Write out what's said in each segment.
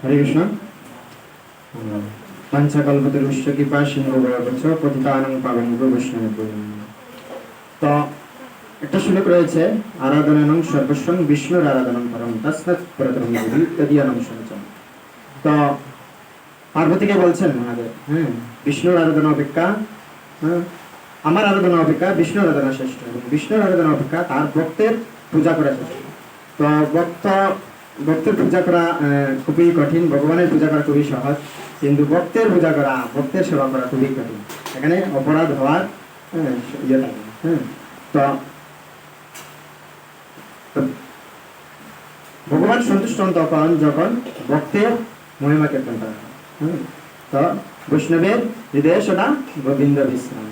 হরে কৃষ্ণ। পাঞ্চাকল্পতরুষ্য কৃপা সিন্ধু বরাবচ্ছ পতিতানং পাবন একটা শ্লোক রয়েছে আরাধনানং সর্বস্বং বিষ্ণুর আরাধনং পরম তস্মাৎ প্রতরম দেবী তদীয়ানং সঞ্চম তো পার্বতীকে বলছেন মহাদেব হ্যাঁ বিষ্ণুর আরাধনা অপেক্ষা হ্যাঁ, আমার আরাধনা অপেক্ষা বিষ্ণুর আরাধনা শ্রেষ্ঠ এবং বিষ্ণুর আরাধনা অপেক্ষা তার ভক্তের পূজা করা শ্রেষ্ঠ। তো ভক্ত ভক্তের পূজা করা খুবই কঠিন। ভগবানের পূজা করা খুবই সহজ কিন্তু ভক্তের পূজা করা ভক্তের সেবা করা খুবই কঠিন। এখানে অপরাধ হওয়ার হ্যাঁ, ইয়ে হ্যাঁ। তো ভগবান সন্তুষ্ট হন তখন যখন ভক্তের মহিমা কীর্তন করা হয় তো বৈষ্ণবের হৃদয় সদা গোবিন্দ বিশ্রাম।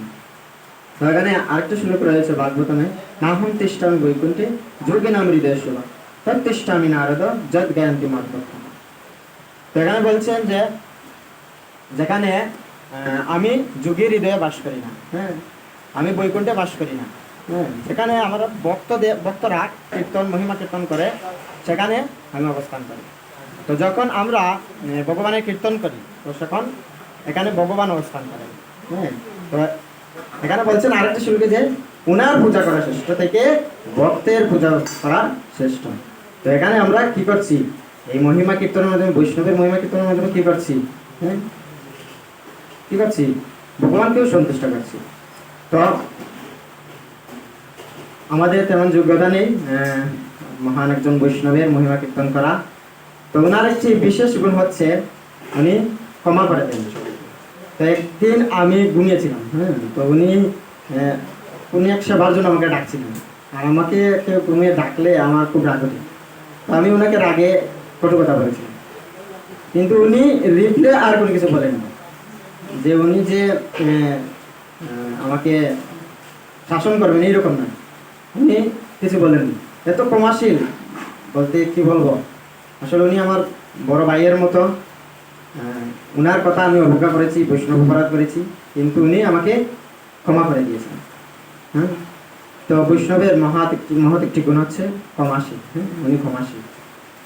তো এখানে আরেকটা শ্লোক রয়েছে ভাগবতমে নাহম তিষ্ঠামি বৈকুণ্ঠে যোগে নাম হৃদয় শোভা। তত্তিষ্ঠামি নারদ যদ গায়ন্তি মাতৃ তো এখানে বলছেন যে, যেখানে আমি যুগের হৃদয়ে বাস করি না হ্যাঁ আমি বৈকুণ্ঠে বাস করি না হ্যাঁ সেখানে আমার ভক্ত ভক্তরা কীর্তন, মহিমা কীর্তন করে, সেখানে আমি অবস্থান করি। তো যখন আমরা ভগবানের কীর্তন করি, তো তখন এখানে ভগবান অবস্থান করেন হ্যাঁ তো এখানে বলছেন আরেকটা শুরুকে যে উনার পূজা করা শ্রেষ্ঠ থেকে ভক্তের পূজা করা শ্রেষ্ঠ। তো এখানে আমরা কি করছি? এই মহিমা কীর্তনের মাধ্যমে, বৈষ্ণবের মহিমা কীর্তনের মাধ্যমে কি করছি? হ্যাঁ? কি করছি? ভগবানকেও সন্তুষ্ট করছি। তো আমাদের তেমন যোগ্যতা নেই মহান একজন বৈষ্ণবের মহিমা কীর্তন করা। তো ওনার একটি বিশেষ গুণ হচ্ছে, উনি ক্ষমা করে দেন। তো একদিন আমি ঘুমিয়েছিলাম হ্যাঁ? তো উনি উনি এক সেবার জন্য আমাকে ডাকছিলেন। আর আমাকে কেউ ঘুমিয়ে ডাকলে আমার খুব রাগ ওঠে তো আমি ওনাকে রাগে কটু কথা বলেছি কিন্তু উনি রিপ্লে আর কোনো কিছু বলেননি। যে উনি যে আমাকে শাসন করবেন এইরকম না। উনি কিছু বলেননি। এত ক্ষমাশীল। বলতে কি বলব? আসলে উনি আমার বড় ভাইয়ের মতো। উনার কথা আমি অবজ্ঞা করেছি বৈষ্ণব অপরাধ করেছি। কিন্তু উনি আমাকে ক্ষমা করে দিয়েছেন। হ্যাঁ? তো বৈষ্ণবের মহাত একটি মহৎ একটি গুণ হচ্ছে ক্ষমাশীল হ্যাঁ? উনি ক্ষমাশীল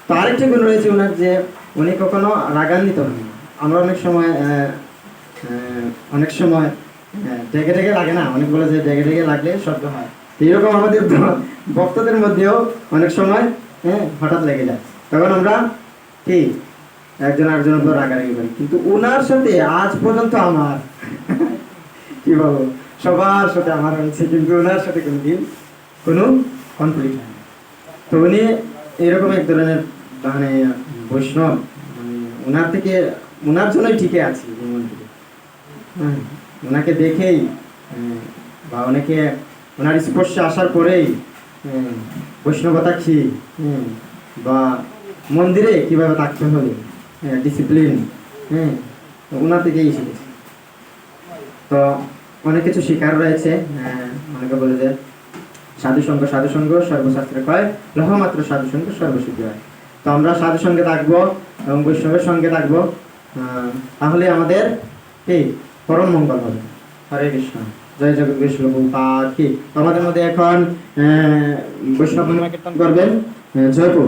তো আরেকটি গুণ রয়েছে ওনার যে উনি কখনো রাগান্বিত হন। আমরা অনেক সময় অনেক সময় ডেকে ডেকে লাগে না? অনেক বলে যে ডেকে ডেকে লাগলে শব্দ হয়। তো এরকম আমাদের ভক্তদের মধ্যেও অনেক সময় হ্যাঁ হঠাৎ লেগে যায়। তখন আমরা কি? একজন আরেকজনের উপর রাগারাগি করি। কিন্তু ওনার সাথে আজ পর্যন্ত আমার, কি বলব? সবার সাথে আমার হয়েছে কিন্তু ওনার সাথে কোনোদিন কোনো কনফ্লিক্ট হয় তো উনি এরকম এক ধরনের মানে বৈষ্ণব মানে ওনার থেকে ওনার জন্যই ঠিকই আছি থেকে। হ্যাঁ, ওনাকে দেখেই হ্যাঁ, বা অনেকে ওনার স্পর্শে আসার পরেই হ্যাঁ, বৈষ্ণবতা কি হ্যাঁ, বা মন্দিরে কীভাবে থাকতে হবে ডিসিপ্লিন হ্যাঁ ওনার থেকেই শিখেছি তো অনেক কিছু শিকার রয়েছে হ্যাঁ, অনেকে বলে যে সাধু সঙ্গ সাধু সঙ্গ সর্বশাস্ত্রে কয় লহমাত্র সাধু সঙ্গ সর্বসিদ্ধি হয়। তো আমরা সাধু সঙ্গে থাকব এবং বৈষ্ণবের সঙ্গে থাকব তাহলে আমাদের কি? পরম মঙ্গল হবে। হরে কৃষ্ণ। জয় জগৎ বিষ্ণু কি? আমাদের মধ্যে এখন বৈষ্ণব কীর্তন করবেন জয়পুর।